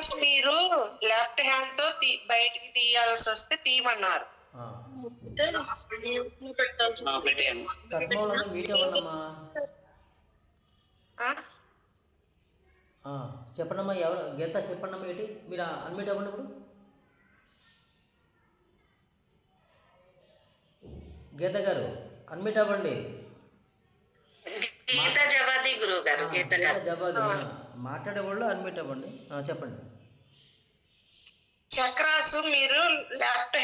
Chakras మీరు left హ్యాండ్తో తీ- బయటికి తీయాల్సి వస్తే తీయమన్నారు. చెప్పండమ్మా ఎవరు గీత చెప్పండమ్మా ఏంటి? మీరు అన్మీట్ అవ్వండి ఇప్పుడు గీత గారు అన్మీట్ అవ్వండి. గీత జవాది గురువు గారు గీత జవాదు మాట్లాడే వాళ్ళు అన్మీట్ అవ్వండి. ఆ, చెప్పండి. చక్రాస్ మీరు లెఫ్ట్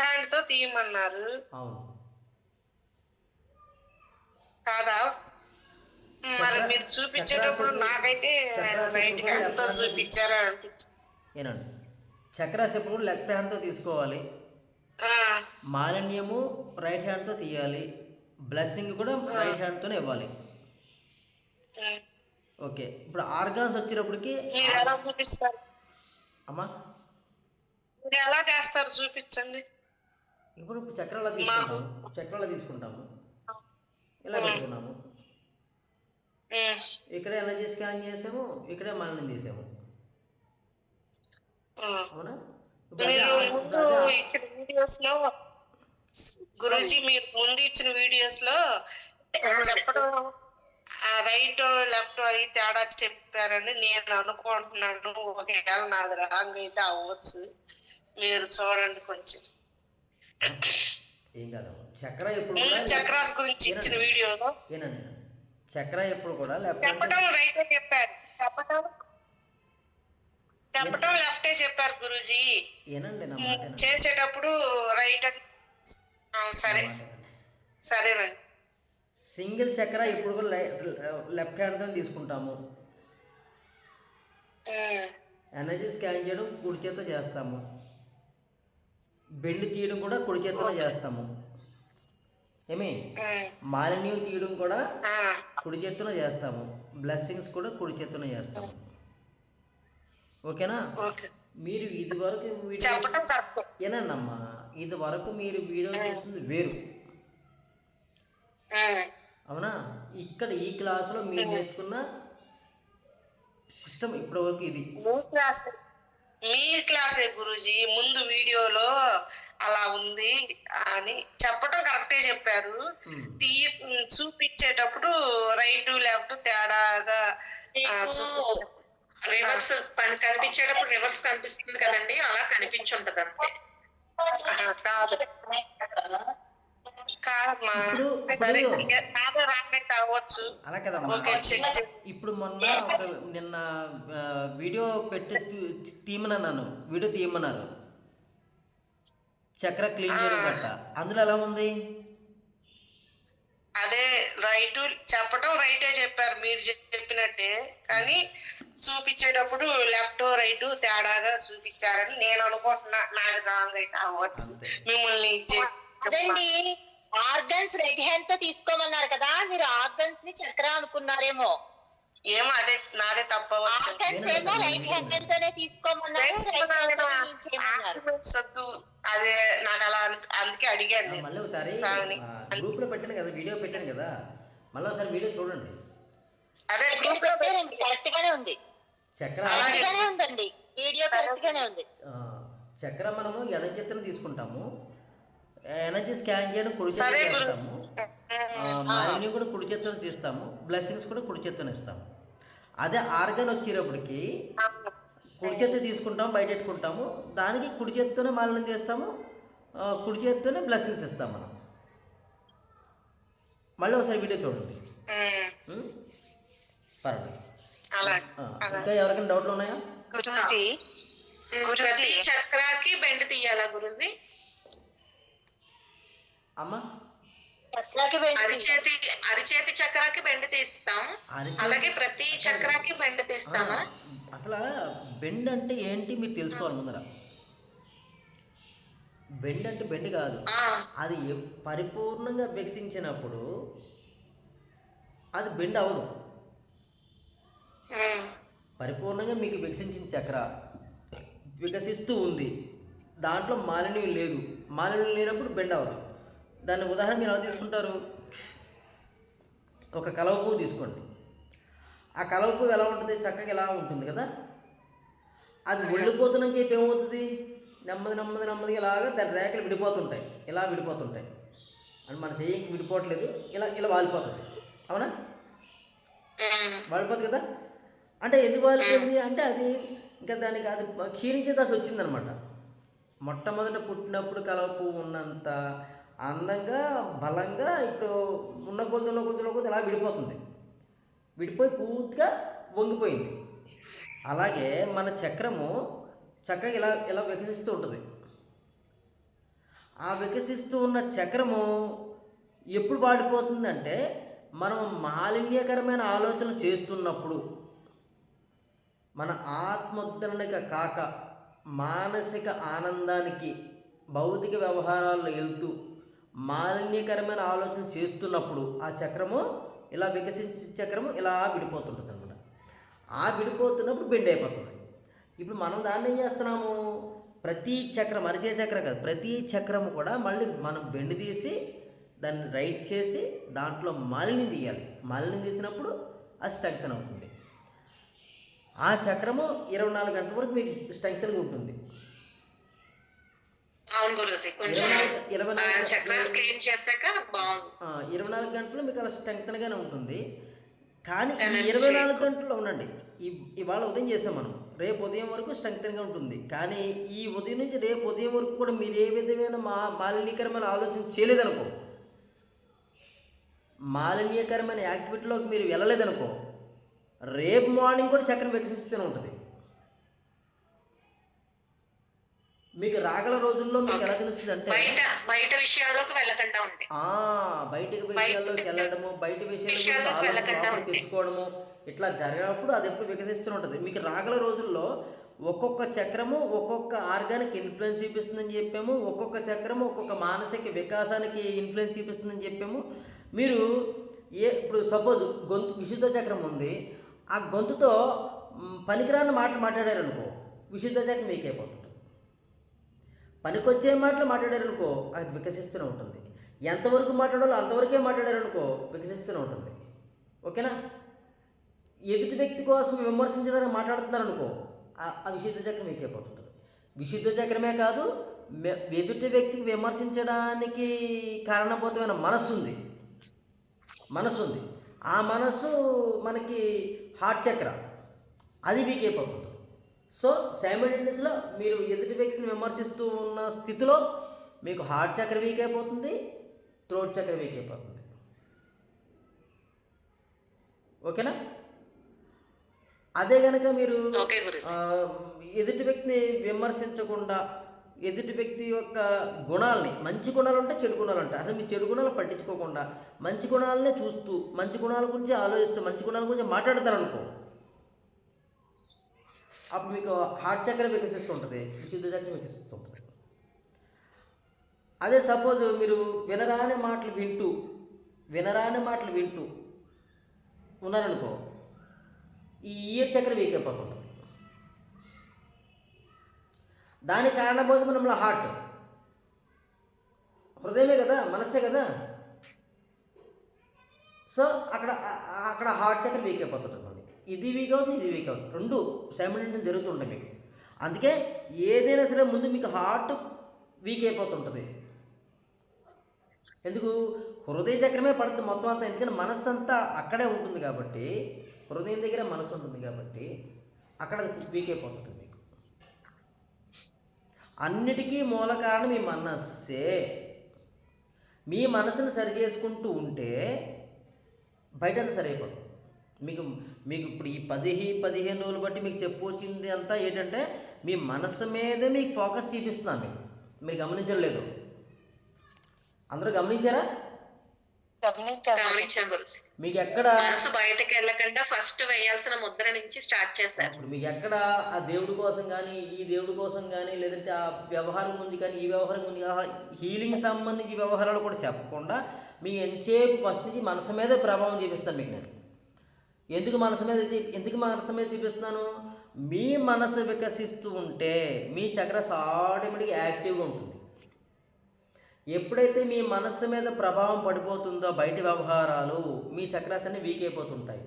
హ్యాండ్తో తీయమన్నారు. అవును. కాదా? మరి మీరు చూపించేటప్పుడు నాకైతే రైట్ హ్యాండ్తో తో చూపించారా అనిపించింది చక్రాస్ ఎప్పుడు లెఫ్ట్ హ్యాండ్తో తీసుకోవాలి. ఆ, మాలిన్యము రైట్ హ్యాండ్తో తీయాలి. బ్లెస్సింగ్ కూడా రైట్ హ్యాండ్తోనే ఇవ్వాలి. ఉమ్. ఓకే. ఇప్పుడు ఆర్గాన్స్ చూపిస్తారు? అమ్మా. ఎలా చేస్తారు చూపించండి. ఇప్పుడు చక్రాల తీసుకుంటాము. చక్రాల తీసుకుంటాము. ఇలా పెట్టుకున్నాము. ఇక్కడ ఎనర్జీ స్కాన్ చేసాము ఇక్కడే మాలిన్యం తీసాము. అవునా? అదే అదే వీడియోస్లో గురూజీ మీరు ముందు ఇచ్చిన వీడియోస్లో చెప్పడం రైట్ లెఫ్ట్ అయి తేడా చెప్పారని నేను అనుకుంటున్నాను. ఒకవేళ నాది రాంగ్ అయితే అవ్వచ్చు. మీరు చూడండి కొంచెం. ఏం కాదు చక్ర ఎప్పుడు చక్రాస్ గురించి ఇచ్చిన వీడియోలో. ఏనండి చక్ర ఎప్పుడు కూడా చెప్పడం రైటే చెప్పారు. చెప్పడం చెప్పడం లెఫ్టే చెప్పారు గురూజీ. ఏనండి. చేసేటప్పుడు రైట్ సరే. సరేనండి. సింగిల్ చక్ర ఎప్పుడు కూడా లెఫ్ట్ హ్యాండ్తో తీసుకుంటాము. ఎనర్జీ స్కాన్ చేయడం కుడి చేత్తో చేస్తాము. బెండ్ తీయడం కూడా కుడి చేత్తోనే చేస్తాము. ఏమి? మాలిన్యం తీయడం కూడా కుడి చేత్తోనే చేస్తాము. బ్లెస్సింగ్స్ కూడా కుడి చేత్తోనే చేస్తాము. ఓకేనా? ఓకే. మీరు ఇది వరకు వీడియో ఏనండమ్మా ఇది వరకు మీరు వీడియో చూస్తుంది వేరు. అవునా? ఇక్కడ ఈ క్లాసులో మీరు నేర్చుకున్న సిస్టమ్ ఇప్పటివరకు ఇది. మీ క్లాస్ గురూజీ ముందు వీడియోలో అలా ఉంది అని చెప్పడం కరెక్టే చెప్పారు. తీ చూపించేటప్పుడు రైట్ లెఫ్ట్ తేడాగా. రివర్స్ పని కనిపించేటప్పుడు రివర్స్ కనిపిస్తుంది కదండి అలా కనిపించుంటది అంతే కాదు కాదమ్మా. సరే అవ్వచ్చు. అలా కదమ్మా. ఇప్పుడు మొన్న ఒక నిన్న వీడియో పెట్టి తీయమన్నాను వీడియో తీయమన్నారు. చక్ర క్లీన్ చేయడం గట్ట అందులో ఎలా ఉంది? అదే రైట్ చెప్పడం రైటే చెప్పారు. మీరు చెప్పినట్టే. కానీ చూపించేటప్పుడు లెఫ్ట్ రైట్ తేడాగా చూపించారని నేను అనుకుంటున్నా. నాది రాంగ్ అయితే అవ్వచ్చు. మిమ్మల్ని అదండి. ఆర్గన్స్ రైట్ హ్యాండ్తో తీసుకోమన్నారు కదా మీరు ఆర్గన్స్ని చక్ర అనుకున్నారేమో. ఏమో అదే నాదే తప్పవచ్చు ఆర్గన్స్ ఏమో రైట్ హ్యాండ్ తోనే తీసుకోమన్నారు అదే నాకు అలా అందుకే అడిగాను. మళ్ళీ ఒకసారి సావని. గ్రూప్లో పెట్టాను కదా వీడియో పెట్టాను కదా మళ్ళీ ఒకసారి వీడియో చూడండి. అదే గ్రూప్లో పెట్టారండి కరెక్ట్ గానే ఉంది. చక్ర కరెక్ట్ గానే ఉందండి వీడియో కరెక్ట్ గానే ఉంది. చక్ర మనము ఎడం చేతిని తీసుకుంటాము. ఎనర్జీ స్కాన్ చేయడం కుడి సరే చేతితో మాలిన్యం కూడా కుడి చేతితో తీస్తాము. బ్లెస్సింగ్స్ కూడా కుడి చేతితో ఇస్తాము. అదే ఆర్గన్ వచ్చేటప్పటికి కుడి చేత్తో తీసుకుంటాము బయట పెట్టుకుంటాము. దానికి కుడి చేత్తోనే మాలిన్యం తీస్తాము కుడి చేత్తోనే బ్లెస్సింగ్స్ ఇస్తాం మనం. మళ్ళీ ఒకసారి వీడియో చూడండి? పర్వాలేదు. ఇంకా ఎవరికైనా డౌట్లు ఉన్నాయా? గురూజీ చక్రాకి బెండ్ తీయాలా గురుజీ? అమ్మా? అరిచేతి అరిచేతి చక్రాకి బెండ్ తీస్తాం. అలాగే ప్రతి చక్రాకి బెండ్ తీస్తామా? అసలు బెండ్ అంటే ఏంటి మీరు తెలుసుకోవాలి ముందర? బెండ్ అంటే బెండ్ కాదు. అది పరిపూర్ణంగా వికసించినప్పుడు అది బెండ్ అవ్వదు. పరిపూర్ణంగా మీకు వికసించిన చక్ర వికసిస్తూ ఉంది. దాంట్లో మాలిన్యం లేదు. మాలిన్యం లేనప్పుడు బెండ్ అవ్వదు. దాని ఉదాహరణ మీరు ఎలా తీసుకుంటారు? ఒక కలవ పువ్వు తీసుకోండి. ఆ కలవ పువ్వు ఎలా ఉంటుంది? చక్కగా ఎలా ఉంటుంది కదా? అది వెళ్ళిపోతుందని చెప్పి ఏమవుతుంది? నెమ్మది నెమ్మది నెమ్మదిగా ఇలాగా దాని రేఖలు విడిపోతుంటాయి. ఇలా విడిపోతుంటాయి. అని మన చెయ్యికి విడిపోవట్లేదు. ఇలా ఇలా వాలిపోతుంది. అవునా? వాలిపోతుంది కదా? అంటే ఎందుకు వాడిపోయింది అంటే అది ఇంకా దానికి అది క్షీణించే దశ వచ్చిందనమాట. మొట్టమొదట పుట్టినప్పుడు కలవ పువ్వు ఉన్నంత అందంగా బలంగా ఇప్పుడు ఉన్న కొద్ది ఉన్న కొద్ది ఉన్న కొద్ది అలా విడిపోతుంది. విడిపోయి పూర్తిగా వంగిపోయింది. అలాగే మన చక్రము చక్కగా ఇలా ఇలా వికసిస్తూ ఉంటుంది. ఆ వికసిస్తూ ఉన్న చక్రము ఎప్పుడు వాడిపోతుందంటే మనం మాలిన్యకరమైన ఆలోచనలు చేస్తున్నప్పుడు మన ఆత్మోద్ధరణక కాక మానసిక ఆనందానికి భౌతిక వ్యవహారాల్లో వెళ్తూ మాలిన్యకరమైన ఆలోచన చేస్తున్నప్పుడు ఆ చక్రము ఇలా వికసించే చక్రము ఇలా విడిపోతుంటుంది అనమాట ఆ విడిపోతున్నప్పుడు బెండ్ అయిపోతుంది. ఇప్పుడు మనం దాన్ని ఏం చేస్తున్నాము? ప్రతి చక్రం అరిచే చక్రం కాదు ప్రతి చక్రము కూడా మళ్ళీ మనం బెండ్ తీసి దాన్ని రైట్ చేసి దాంట్లో మాలిన్యం తీయాలి. మాలిన్యం తీసినప్పుడు అది స్ట్రెంగ్తన్ అవుతుంది. ఆ చక్రము ఇరవై నాలుగు గంటల వరకు మీకు స్ట్రెంగ్తన్గా ఉంటుంది. అవును గురుజీ కొంచెం చక్రాస్ క్లీన్ చేశాక బాగుంది. ఇరవై నాలుగు గంటలు మీకు అలా స్ట్రెంగ్తన్గానే ఉంటుంది. కానీ. ఇరవై నాలుగు గంటలు ఉండండి. ఇవాళ ఉదయం చేసాం మనం. రేపు ఉదయం వరకు స్ట్రెంగ్తన్గా ఉంటుంది. కానీ ఈ ఉదయం నుంచి రేపు ఉదయం వరకు కూడా మీరు ఏ విధమైన మా మాలిన్యకరమైన ఆలోచన చేయలేదనుకో. మాలిన్యకరమైన యాక్టివిటీలోకి మీరు వెళ్ళలేదనుకో. రేపు మార్నింగ్ కూడా చక్రం వికసిస్తూనే ఉంటుంది. మీకు రాగల రోజుల్లో మీకు ఎలా తెలుస్తుంది అంటే? బయట బయట విషయాల్లోకి వెళ్ళకుండా ఆ విషయాల్లోకి వెళ్ళడము బయట విషయాల గురించి విషయాల్లోకి ఆలోచన వెళ్ళకుండా లోపలికి ఉంటే. తెచ్చుకోవడము ఇట్లా జరిగినప్పుడు అది ఎప్పుడు వికసిస్తూ ఉంటుంది. మీకు రాగల రోజుల్లో ఒక్కొక్క చక్రము ఒక్కొక్క ఆర్గానిక్ ఇన్ఫ్లుయెన్స్ చూపిస్తుందని చెప్పాము ఒక్కొక్క చక్రము ఒక్కొక్క మానసిక వికాసానికి ఇన్ఫ్లుయెన్స్ చూపిస్తుందని చెప్పాము. మీరు ఏ ఇప్పుడు సపోజ్ గొంతు విశుద్ధ చక్రం ఉంది ఆ గొంతుతో పనికిరాని మాటలు మాట్లాడారనుకో విశుద్ధ చక్రం మీకు అయిపోతుంది. పనికొచ్చే మాటలు మాట్లాడారనుకో అది వికసిస్తూనే ఉంటుంది. ఎంతవరకు మాట్లాడాలో అంతవరకే మాట్లాడారనుకో వికసిస్తూనే ఉంటుంది. ఓకేనా? ఎదుటి వ్యక్తి కోసం విమర్శించడానికి మాట్లాడుతున్నారనుకో ఆ- ఆ విశుద్ధ చక్రం ఎక్కిపోతుంటుంది. విశుద్ధ చక్రమే కాదు ఎదుటి వ్యక్తికి విమర్శించడానికి కారణభూతమైన మనస్సు ఉంది మనసు ఉంది ఆ మనసు మనకి హార్ట్ చక్ర. అది వీక్ అయిపోతుంది. సో సైమల్టేనియస్లో మీరు ఎదుటి వ్యక్తిని విమర్శిస్తూ ఉన్న స్థితిలో మీకు హార్ట్ చక్ర వీక్ అయిపోతుంది థ్రోట్ చక్ర వీక్ అయిపోతుంది. ఓకేనా? అదే కనుక మీరు ఎదుటి వ్యక్తిని విమర్శించకుండా ఎదుటి వ్యక్తి యొక్క గుణాలని మంచి గుణాలు ఉంటే చెడు గుణాలు ఉంటాయి అసలు మీ చెడు గుణాలు పట్టించుకోకుండా మంచి గుణాలనే చూస్తూ మంచి గుణాల గురించి ఆలోచిస్తూ మంచి గుణాల గురించి మాట్లాడతారు అనుకో అప్పుడు మీకు హార్ట్ చక్రం వికసిస్తుంటుంది విశుద్ధ చక్రం వికసిస్తుంటుంది. అదే సపోజ్ మీరు వినరాని మాటలు వింటూ వినరాని మాటలు వింటూ ఉన్నారనుకో ఈ ఇయర్ చక్రం వీకైపోతుంటుంది అయిపోతుంటుంది దానికి కారణభూతం మన హార్ట్. హృదయమే కదా మనస్సే కదా. సో అక్కడ అక్కడ హార్ట్ చక్రం వీక్ అయిపోతుంటుంది మనకి ఇది వీక్ అవుతుంది ఇది వీక్ అవుతుంది రెండు సైమిడెంట్ జరుగుతుంటాయి మీకు. అందుకే ఏదైనా సరే ముందు మీకు హార్ట్ వీక్ అయిపోతుంటుంది. ఎందుకు? హృదయ చక్రమే పడుతుంది మొత్తం అంతా. ఎందుకంటే మనస్సు అంతా అక్కడే ఉంటుంది కాబట్టి హృదయం దగ్గర మనసు ఉంటుంది కాబట్టి అక్కడ వీక్ అయిపోతుంటుంది మీకు. అన్నిటికీ మూల కారణం మీ మనస్సే. మీ మనసును సరి చేసుకుంటూ ఉంటే బయట అంతా సరి అయిపోతుంది. మీకు మీకు ఇప్పుడు ఈ పదిహి పదిహేను రోజులు బట్టి మీకు చెప్పొచ్చింది అంతా ఏంటంటే మీ మనస్సు మీదే మీకు ఫోకస్ చూపిస్తున్నాను మీకు. మీరు గమనించలేదు. అందరూ గమనించారా? మీకు ఎక్కడ మనసు బయటకు వెళ్ళకుండా ఫస్ట్ వేయాల్సిన ముద్ర నుంచి స్టార్ట్ చేశారు. ఇప్పుడు మీకు ఎక్కడ ఆ దేవుడి కోసం కానీ ఈ దేవుడి కోసం కానీ లేదంటే ఆ వ్యవహారం ఉంది కానీ ఈ వ్యవహారం ఉంది హీలింగ్ సంబంధించి వ్యవహారాలు కూడా చెప్పకుండా మీకు ఎంతసేపు ఫస్ట్ నుంచి మనసు మీదే ప్రభావం చూపిస్తాను మీకు నేను. ఎందుకు మనసు మీద ఎందుకు మనసు మీద చూపిస్తున్నాను? మీ మనసు వికసిస్తూ ఉంటే మీ చక్రస్ ఆటోమేటిక్గా యాక్టివ్గా ఉంటుంది. ఎప్పుడైతే మీ మనస్సు మీద ప్రభావం పడిపోతుందో బయట వ్యవహారాలు మీ చక్రాస్ అన్ని వీక్ అయిపోతుంటాయి.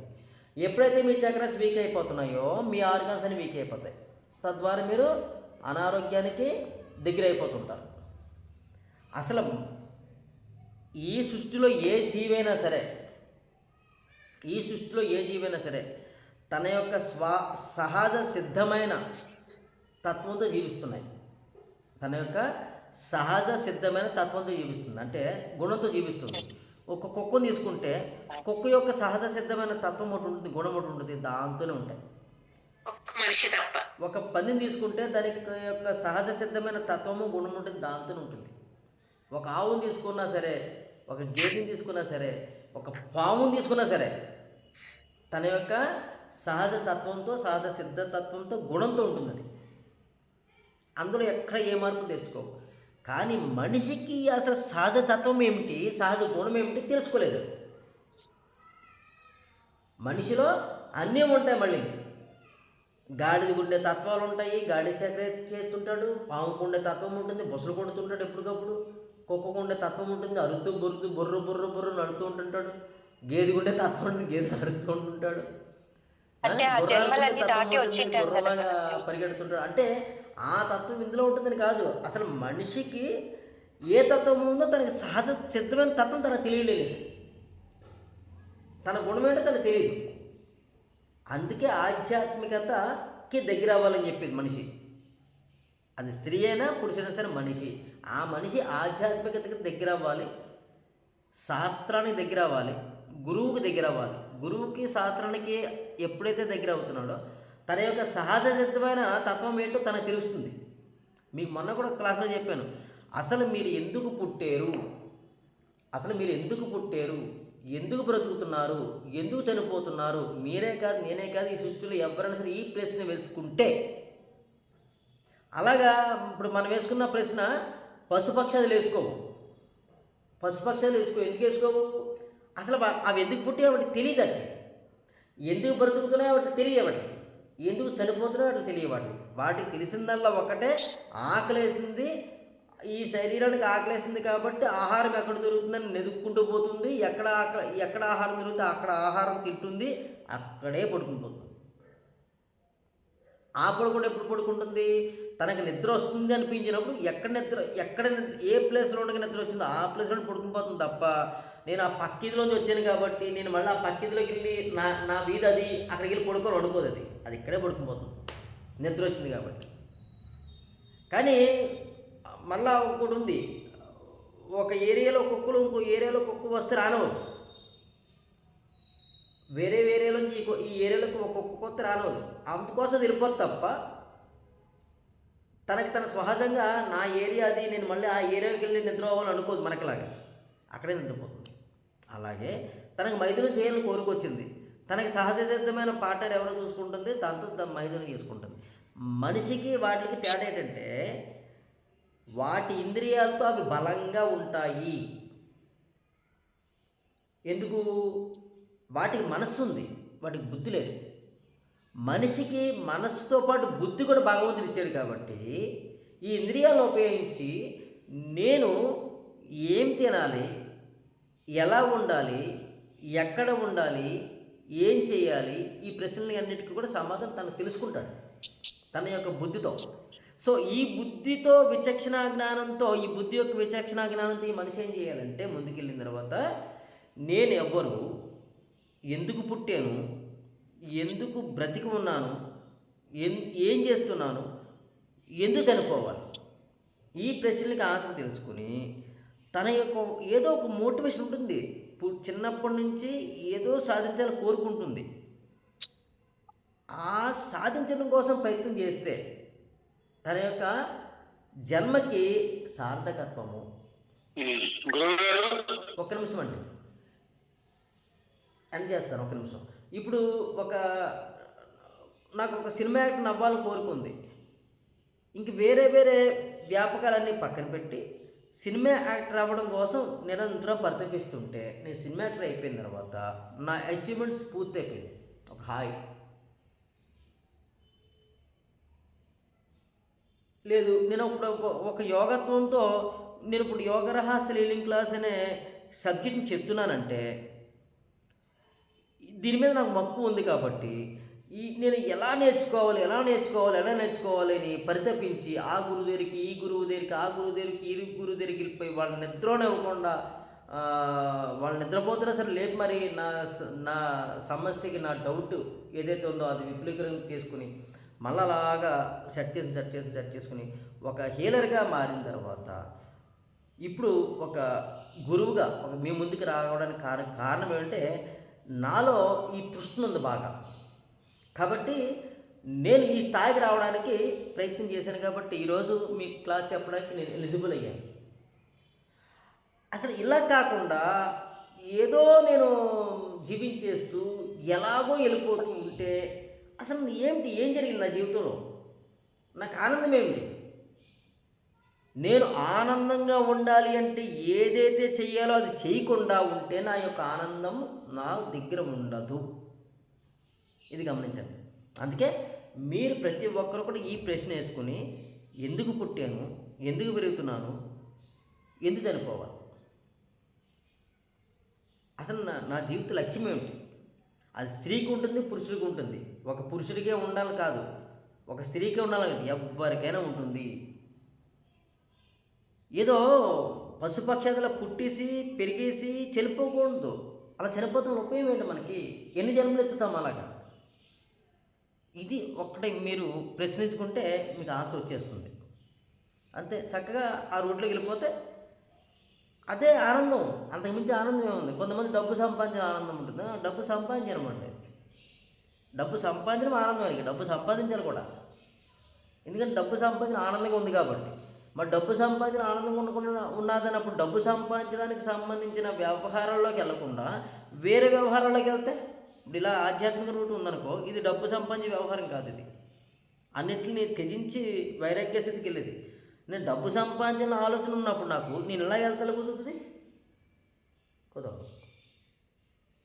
ఎప్పుడైతే మీ చక్రాస్ వీక్ అయిపోతున్నాయో మీ ఆర్గాన్స్ అన్ని వీక్ అయిపోతాయి. తద్వారా మీరు అనారోగ్యానికి దగ్గర అయిపోతుంటారు అసలు ఈ సృష్టిలో ఏ జీవైనా సరే ఈ సృష్టిలో ఏ జీవైనా సరే తన యొక్క స్వా సహజ సిద్ధమైన తత్వంతో జీవిస్తున్నాయి. తన యొక్క సహజ సిద్ధమైన తత్వంతో జీవిస్తుంది. అంటే గుణంతో జీవిస్తుంది. ఒక కుక్కను తీసుకుంటే కుక్క యొక్క సహజ సిద్ధమైన తత్వం ఒకటి ఉంటుంది గుణం ఒకటి ఉంటుంది దాంతోనే ఉంటాయి. ఒక్క మనిషి తప్ప. ఒక పందిని తీసుకుంటే దాని యొక్క సహజ సిద్ధమైన తత్వము గుణం ఉంటుంది దాంతోనే ఉంటుంది. ఒక ఆవుని తీసుకున్నా సరే ఒక గేదెని తీసుకున్నా సరే ఒక పాముని తీసుకున్నా సరే తన యొక్క సహజ తత్వంతో సహజ సిద్ధ తత్వంతో గుణంతో ఉంటుంది అది అందులో ఎక్కడ ఏ మార్పు తెచ్చుకో కానీ మనిషికి అసలు సహజ తత్వం ఏమిటి సహజ గుణం ఏమిటి తెలుసుకోలేదు. మనిషిలో అన్నీ ఉంటాయి మళ్ళీ. గాడిది ఉండే తత్వాలు ఉంటాయి గాడి చక్ర చేస్తుంటాడు పాముకు ఉండే తత్వం ఉంటుంది బొసలు కొడుతుంటాడు ఎప్పటికప్పుడు. కుక్కకు ఉండే తత్వం ఉంటుంది అరుతూ బొరుతూ బొర్రు బొర్రు బొర్రు నడుతూ ఉంటుంటాడు. గేదె దాటి ఉంటుంది, వచ్చింటారు కదా గుర్రంలాగా. పరిగెడుతుంటాడు. అంటే ఆ తత్వం ఇందులో ఉంటుందని కాదు. అసలు మనిషికి ఏ తత్వం ఉందో తనకి సహజ సిద్ధమైన తత్వం తనకు తెలియలేదు తన గుణం ఏంటో తనకు తెలియదు. అందుకే ఆధ్యాత్మికతకి దగ్గర అవ్వాలని చెప్పింది మనిషి. అది స్త్రీ అయినా పురుషుడైనా సరే మనిషి. ఆ మనిషి ఆధ్యాత్మికతకి దగ్గర అవ్వాలి. శాస్త్రానికి దగ్గర అవ్వాలి. గురువుకి దగ్గర అవ్వాలి గురువుకి శాస్త్రానికి ఎప్పుడైతే దగ్గర అవుతున్నాడో తన యొక్క సహజ సిద్ధమైన తత్వం ఏంటో తనకు తెలుస్తుంది. మీకు మొన్న కూడా క్లాస్లో చెప్పాను. అసలు మీరు ఎందుకు పుట్టారు? అసలు మీరు ఎందుకు పుట్టారు? ఎందుకు బ్రతుకుతున్నారు? ఎందుకు చనిపోతున్నారు? మీరే కాదు నేనే కాదు ఈ సృష్టిలో ఎవరైనా సరే ఈ ప్రశ్న వేసుకుంటే. అలాగా ఇప్పుడు మనం వేసుకున్న ప్రశ్న పశుపక్షాలు వేసుకోవు. పశుపక్షాలు వేసుకో ఎందుకు వేసుకోవు? అసలు అవి ఎందుకు పుట్టాయి వాటికి తెలియదు అట్లా ఎందుకు బ్రతుకుతున్నాయో వాటికి తెలియదు వాటికి. ఎందుకు చనిపోతున్నాయో వాటికి తెలియదు వాటికి. వాటికి తెలిసిందల్లా ఒకటే ఆకలేసింది. ఈ శరీరానికి ఆకలేసింది కాబట్టి ఆహారం ఎక్కడ దొరుకుతుందని నెదుక్కుంటూ పోతుంది. ఎక్కడ ఆకలి ఎక్కడ ఆహారం దొరికితే అక్కడ ఆహారం తింటుంది. అక్కడే పడుకుని ఆ పడుకుంటే ఎప్పుడు పడుకుంటుంది? తనకు నిద్ర వస్తుంది అనిపించినప్పుడు ఎక్కడ నిద్ర ఎక్కడ ఏ ప్లేస్లో ఉండగా నిద్ర వచ్చిందో ఆ ప్లేస్లో పడుకుని పోతుంది తప్ప నేను ఆ పక్కిదిలోంచి వచ్చాను కాబట్టి నేను మళ్ళీ ఆ పక్కిదిలోకి వెళ్ళి నా నా వీధి అది అక్కడికి వెళ్ళి పడుకొని వండుకోదు అది. అది ఇక్కడే పడుకుని పోతుంది నిద్ర వచ్చింది కాబట్టి. కానీ మళ్ళీ ఒకటి ఉంది. ఒక ఏరియాలో కుక్కలు ఇంకో ఏరియాలో కుక్క వస్తే రానవు. వేరే వేరే నుంచి ఈ ఏరియాలకు ఒక్కొక్క ఏరియాలోకి కొత్త రానవదు. అందుకోసం వెళ్ళిపోద్ది తప్ప తనకి తన సహజంగా నా ఏరియా అది నేను మళ్ళీ ఆ ఏరియాకి వెళ్ళి నిద్రపోవాలని అనుకోదు మనకిలాగా. అక్కడే నిద్రపోతుంది. అలాగే తనకు మైథునం చేయాలని కోరిక వచ్చింది. తనకి సహజ సిద్ధమైన పార్ట్నర్ ఎవరో చూసుకుంటుంది దాంతో ద- మైథునం చేసుకుంటుంది. మనిషికి వాటికి తేడా ఏంటంటే వాటి ఇంద్రియాలతో అవి బలంగా ఉంటాయి. ఎందుకు? వాటికి మనస్సు ఉంది వాటికి బుద్ధి లేదు. మనిషికి మనస్సుతో పాటు బుద్ధి కూడా భగవంతుడు ఇచ్చాడు కాబట్టి ఈ ఇంద్రియాలను ఉపయోగించి నేను ఏం తినాలి ఎలా ఉండాలి ఎక్కడ ఉండాలి ఏం చేయాలి ఈ ప్రశ్నలు అన్నిటికీ కూడా సమాధానం తను తెలుసుకుంటాడు తన యొక్క బుద్ధితో. సో ఈ బుద్ధితో విచక్షణ జ్ఞానంతో ఈ బుద్ధి యొక్క విచక్షణ జ్ఞానంతో ఈ మనిషి ఏం చేయాలంటే ముందుకెళ్ళిన తర్వాత నేను ఎవ్వరు ఎందుకు పుట్టాను? ఎందుకు బ్రతికి ఉన్నాను? ఎన్ ఏం చేస్తున్నాను? ఎందుకు చనిపోవాలి? ఈ ప్రశ్నలకి ఆన్సర్ తెలుసుకుని తన యొక్క ఏదో ఒక మోటివేషన్ ఉంటుంది. చిన్నప్పటి నుంచి ఏదో సాధించాలని కోరుకుంటుంది. ఆ సాధించడం కోసం ప్రయత్నం చేస్తే తన యొక్క జన్మకి సార్థకత్వము. ఒక్క నిమిషం అండి. ఎండ్ చేస్తాను ఒక నిమిషం. ఇప్పుడు ఒక నాకు ఒక సినిమా యాక్టర్ అవ్వాలని కోరుకుంది ఇంక వేరే వేరే వ్యాపకాలన్నీ పక్కన పెట్టి సినిమా యాక్టర్ అవ్వడం కోసం నిరంతరం పరితపిస్తుంటే నేను సినిమా యాక్టర్ అయిపోయిన తర్వాత నా అచీవ్మెంట్స్ పూర్తి అయిపోయింది అప్పుడు హాయ్. లేదు నేను ఇప్పుడు ఒక- ఒక యోగత్వంతో నేను ఇప్పుడు యోగ రహస్య లీలింగ్ క్లాస్ అనే సబ్జెక్ట్ని చెప్తున్నానంటే దీని మీద నాకు మక్కువ ఉంది కాబట్టి ఈ నేను ఎలా నేర్చుకోవాలి ఎలా నేర్చుకోవాలి ఎలా నేర్చుకోవాలి అని పరితపించి ఆ గురువు దగ్గరికి ఈ గురువు దగ్గరికి ఆ గురువు దగ్గరికి ఈ గురువు దగ్గరికి వెళ్ళిపోయి వాళ్ళ నిద్రనివ్వకుండా వాళ్ళు నిద్రపోతున్నా సరే లేట్ మరి నా నా సమస్యకి నా డౌట్ ఏదైతే ఉందో అది విపులీకరణ చేసుకుని మళ్ళీ అలాగా సెట్ చేసి సెట్ చేసి సెట్ చేసుకుని ఒక హీలర్గా మారిన తర్వాత ఇప్పుడు ఒక గురువుగా ఒక మీ ముందుకు రావడానికి కారణం కారణం ఏంటంటే నాలో ఈ తృష్ణ ఉంది బాగా. కాబట్టి నేను ఈ స్థాయికి రావడానికి ప్రయత్నం చేశాను కాబట్టి ఈరోజు మీ క్లాస్ చెప్పడానికి నేను ఎలిజిబుల్ అయ్యాను. అసలు ఇలా కాకుండా ఏదో నేను జీవించేస్తూ ఎలాగో వెళ్ళిపోతూ ఉంటే అసలు ఏంటి? ఏం జరిగింది నా జీవితంలో? నాకు ఆనందం ఏమిటి? నేను ఆనందంగా ఉండాలి అంటే ఏదైతే చెయ్యాలో అది చేయకుండా ఉంటే నా యొక్క ఆనందం నా దగ్గర ఉండదు. ఇది గమనించండి. అందుకే మీరు ప్రతి ఒక్కరు కూడా ఈ ప్రశ్న వేసుకుని ఎందుకు పుట్టాను ఎందుకు పెరుగుతున్నాను ఎందుకు చనిపోవాలి? అసలు నా నా జీవిత లక్ష్యం ఏమిటి? అది స్త్రీకి ఉంటుంది పురుషుడికి ఉంటుంది. ఒక పురుషుడికే ఉండాలి కాదు ఒక స్త్రీకే ఉండాలి కాదు. ఎవరికైనా ఉంటుంది. ఏదో పశుపక్షాదుల పుట్టేసి పెరిగేసి చనిపోకూడదు. అలా చనిపోతాం ఉపయోగం ఏంటి మనకి? ఎన్ని జన్మలు ఎత్తుతాం అలాగా? ఇది ఒక్కటే మీరు ప్రశ్నించుకుంటే మీకు ఆన్సర్ వచ్చేస్తుంది. అంతే చక్కగా ఆ రూట్లోకి వెళ్ళిపోతే అదే ఆనందం. అంతకుమించి ఆనందం ఏముంది కొంతమంది డబ్బు సంపాదించిన ఆనందం ఉంటుంది. డబ్బు సంపాదించడం అండి. డబ్బు సంపాదించడం ఆనందం మనకి డబ్బు సంపాదించాలి కూడా. ఎందుకంటే డబ్బు సంపాదించిన ఆనందంగా ఉంది కాబట్టి. మరి డబ్బు సంపాదించిన ఆనందంగా ఉండకుండా ఉన్నదన్నప్పుడు డబ్బు సంపాదించడానికి సంబంధించిన వ్యవహారాల్లోకి వెళ్ళకుండా వేరే వ్యవహారాల్లోకి వెళ్తే? ఇప్పుడు ఇలా ఆధ్యాత్మిక రూట్ ఉందనుకో ఇది డబ్బు సంపాదించే వ్యవహారం కాదు ఇది. అన్నిటిని త్యజించి వైరాగ్య స్థితికి వెళ్ళేది. నేను డబ్బు సంపాదించిన ఆలోచన ఉన్నప్పుడు నాకు నేను ఇలా వెళ్తా కుదురుతుంది? కుదరదు.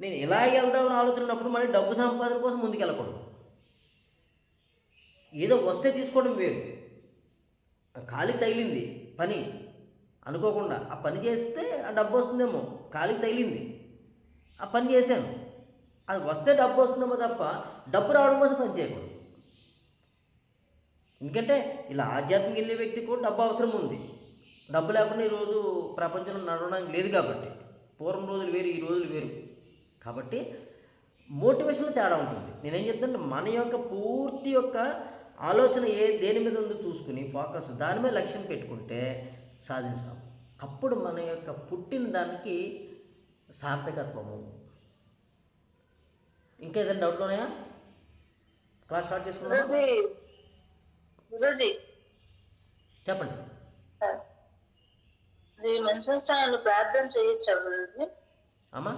నేను ఇలా వెళ్దామని ఆలోచన ఉన్నప్పుడు మళ్ళీ డబ్బు సంపాదన కోసం ముందుకు వెళ్ళకూడదు ఏదో వస్తే తీసుకోవడం వేరు. కాలికి తగిలింది. పని. అనుకోకుండా ఆ పని చేస్తే ఆ డబ్బు వస్తుందేమో కాలికి తగిలింది. ఆ పని చేశాను. అది వస్తే డబ్బు వస్తుందేమో తప్ప డబ్బు రావడం కోసం పని చేయకూడదు. ఎందుకంటే ఇలా ఆధ్యాత్మిక వెళ్ళే వ్యక్తికి కూడా డబ్బు అవసరం ఉంది. డబ్బు లేకుండా ఈరోజు ప్రపంచంలో నడవడానికి లేదు కాబట్టి పూర్వం రోజులు వేరు ఈ రోజులు వేరు. కాబట్టి మోటివేషన్లో తేడా ఉంటుంది. నేనేం చెప్తానంటే మన యొక్క పూర్తి యొక్క ఆలోచన ఏ దేని మీద ఉందో చూసుకుని ఫోకస్ దాని మీద లక్ష్యం పెట్టుకుంటే సాధిస్తాం. అప్పుడు మన యొక్క పుట్టిన దానికి సార్థకత్వము. ఇంకా ఏదైనా డౌట్లు ఉన్నాయా క్లాస్ స్టార్ట్ గురూజీ చెప్పండి. ప్రార్థన చేయొచ్చా అమ్మా?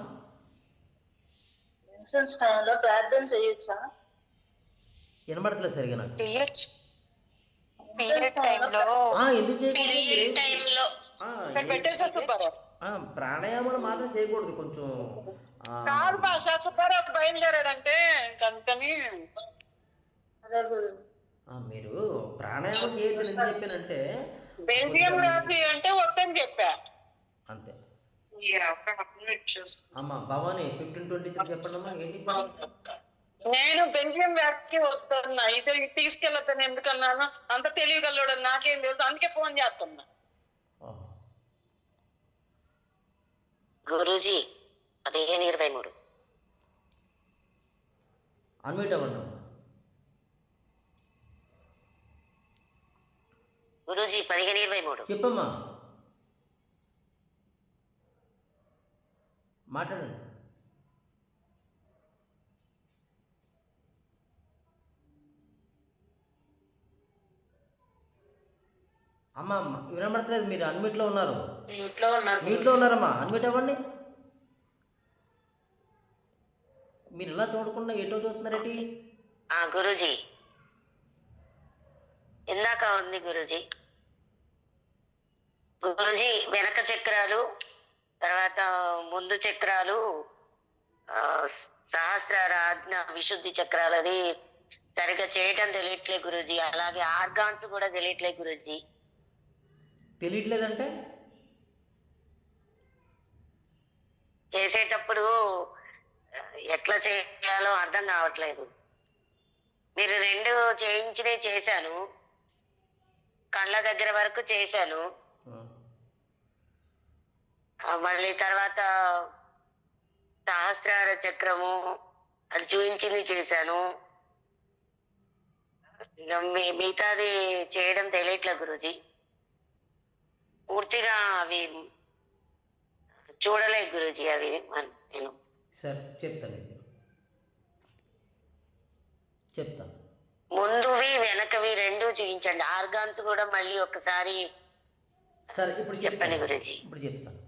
ప్రార్థన చేయొచ్చా? వినబడట్లేదు సరిగా నాకు ప్రాణాయామాలు మాత్రం చేయకూడదు కొంచెం ఆ, కాదు భాష సుబ్బారావు బయలుదేరాడంటే మీరు ప్రాణాయామం చేయొద్దని ఎందుకు చెప్పానంటే బెల్జియం రాసి అంటే వద్దని చెప్పా అంతే అమ్మా భవానీ ఫిఫ్టీన్ ట్వంటీ త్రీ చెప్పండి అమ్మా ఏంటి నేను బెల్జియం వ్యాప్కి వస్తున్నా. ఇది తీసుకెళ్ళొద్దని ఎందుకన్నాను? అంత తెలియగలడు నాకేం తెలుసు? అందుకే ఫోన్ చేస్తున్నా. గురూజీ పదిహేను ఇరవై మూడు. అన్మ్యూట్ అవ్వండి. గురూజీ పదిహేను ఇరవై మూడు. చెప్పమ్మా. మాట్లాడండి. అమ్మ అమ్మ వినబడట్లేదు మీరు అన్మిట్లో ఉన్నారు. మీట్లో ఉన్నారమ్మా అన్మిట్ అవ్వండి. మీరు ఇలా చూడకుండా ఎటో చూస్తున్నారేంటి ఆ గురూజీ. ఇందాక ఉంది గురూజీ. గురూజీ వెనక చక్రాలు తర్వాత ముందు చక్రాలు ఆ, సహస్రార ఆజ్ఞ విశుద్ధి చక్రాలు అది సరిగ్గా చేయటం తెలియట్లే గురూజీ. అలాగే ఆర్గాన్స్ కూడా తెలియట్లే గురూజీ. తెలియట్లేదంటే? చేసేటప్పుడు ఎట్లా చేయాలో అర్థం కావట్లేదు. మీరు రెండు చేయించినవి చేశాను. కళ్ళ దగ్గర వరకు చేశాను. మళ్ళీ తర్వాత సహస్రార చక్రము అది చూపించింది చేశాను. మిగతాది చేయడం తెలియట్లే గురుజీ. పూర్తిగా అవి చూడలే గురుజీ అవి నేను. సరే చెప్తాను చెప్తాను ముందువి వెనకవి రెండు చూపించండి. ఆర్గాన్స్ కూడా మళ్ళీ ఒకసారి సరే ఇప్పుడు చెప్పండి గురుజీ. ఇప్పుడు చెప్తాను